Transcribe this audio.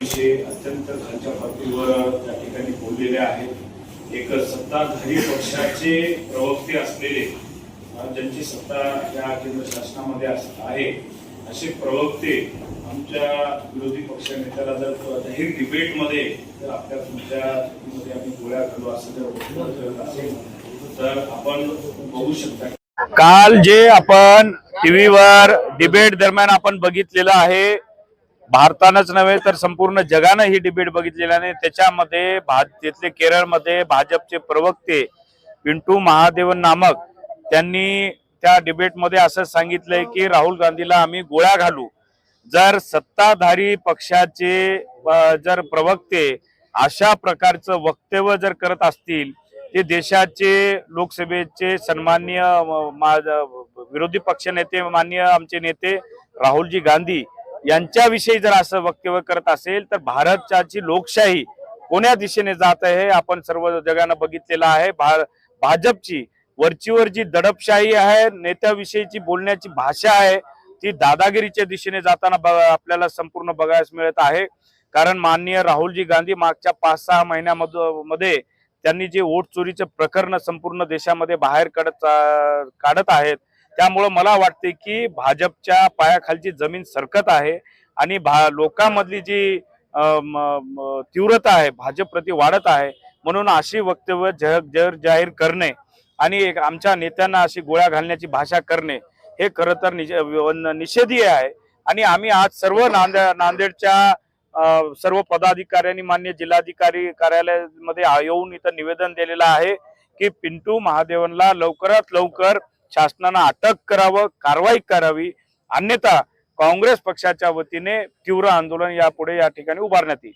विषय अत्यंत खालच्या पातळीवर त्या ठिकाणी बोललेले आहेत. एक सत्ताधारी पक्षाचे प्रवक्ते असलेले ज्यांची सत्ता या केंद्र शासनामध्ये अस- आहे असे प्रवक्ते आमच्या विरोधी पक्ष नेत्याला जर जाहीर डिबेटमध्ये जर आपल्या तुमच्या आम्ही गोळ्या घालू असं जर असेल तर आपण बघू शकता काल जे आपण टीव्हीवर डिबेट दरम्यान आपण बघितलेलं आहे भारतानंच नव्हे तर संपूर्ण जगानं ही डिबेट बघितलेली आहे. त्याच्यामध्ये भा तिथले केरळमध्ये भाजपचे प्रवक्ते पिंटू महादेवन नामक त्यांनी त्या डिबेटमध्ये असं सांगितलंय की राहुल गांधीला आम्ही गोळ्या घालू. जर सत्ताधारी पक्षाचे जर प्रवक्ते अशा प्रकारचं वक्तव्य जर करत असतील ते देशाचे लोकसभेचे सन्मान्य मा- विरोधी पक्ष नेते माननीय आमचे नेते राहुलजी गांधी यांच्याविषयी जर असं वक्तव्य करत असेल तर भारताची लोकशाही कोण्या दिशेने जात आहे हे आपण सर्व जगानं बघितलेलं आहे. भा- भाजपची वरचीवर जी दडपशाही आहे नेत्याविषयीची बोलण्याची भाषा आहे ती दादागिरीच्या दिशेने जाताना ब- आपल्याला संपूर्ण बघायला मिळत आहे. कारण माननीय राहुलजी गांधी मागच्या पाच सहा महिन्यामध्ये मध्ये त्यांनी जे वोट चोरीचे प्रकरण संपूर्ण देशामध्ये बाहेर काढत काढत आहेत त्यामुळं मला वाटते की भाजपच्या पायाखालची जमीन सरकत आहे आणि भा लोकांमधली जी तीव्रता आहे भाजप प्रति वाढत आहे म्हणून अशी वक्तव्य जग जर जाहीर करणे आणि एक आमच्या नेत्यांना अशी गोळ्या घालण्याची भाषा करणे हे खरं तर निषेधीय आहे. आणि आम्ही आज सर्व नांदे नांदेडच्या सर्व पदाधिकाऱ्यांनी मान्य जिल्हाधिकारी कार्यालयामध्ये येऊन इथं निवेदन दिलेलं आहे की पिंटू महादेवनला लवकरात लवकर शासनानं अटक करावं कारवाई करावी. अन्यथा काँग्रेस पक्षाच्या वतीने तीव्र आंदोलन यापुढे या ठिकाणी उभारण्यात येईल.